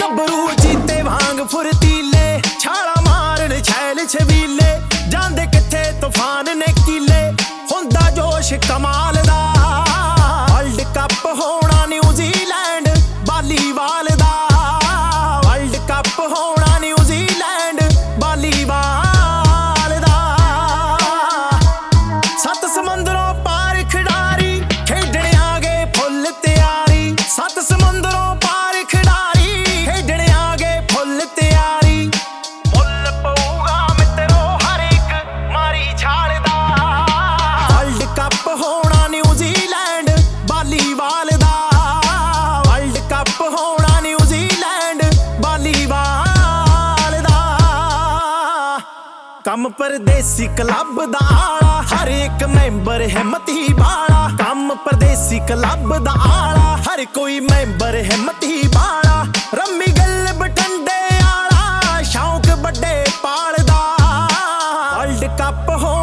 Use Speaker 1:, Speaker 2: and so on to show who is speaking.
Speaker 1: ਗੱਭਰੂ ਜੀਤੇ ਵਾਂਗ ਫੁਰਤੀਲੇ, ਛਾਲਾ ਮਾਰਨ ਛੈਲ ਛਵੀਲੇ ਜਾਂਦੇ ਕਿੱਥੇ ਤੂਫਾਨ ਨੇ ਕੀਲੇ, ਹੁੰਦਾ ਜੋਸ਼ ਕਮਾਲ ਦਾ। ਵਰਲਡ ਕੱਪ ਹੋਣਾ ਨਿਊਜ਼ੀਲੈਂਡ ਬਾਲੀਵਾਲ ਕੱਪ ਹੋਣਾ ਨਿਊਜ਼ੀਲੈਂਡ ਬਾਲੀਵਾਲ ਦਾ। ਵਰਲਡ ਕੱਪ ਹੋਣਾ ਨਿਊਜ਼ੀਲੈਂਡ ਬਾਲੀਵਾਲ ਦਾ। ਕੰਮ ਪਰਦੇਸੀ ਕਲੱਬ ਦਾ ਆਲਾ, ਹਰ ਇੱਕ ਮੈਂਬਰ ਹਿੰਮਤੀ ਬਾਲਾ। ਕੰਮ ਪਰਦੇਸੀ ਕਲੱਬ ਦਾ ਆਲਾ, ਹਰ ਕੋਈ ਮੈਂਬਰ ਹਿੰਮਤੀ ਬਾਲਾ। ਰੰਮੀ ਗੱਲ ਬਟੰਡੇ ਆਲਾ, ਸ਼ੌਂਕ ਵੱਡੇ ਪਾਲਦਾ ਵਰਲਡ ਕੱਪ ਹੋ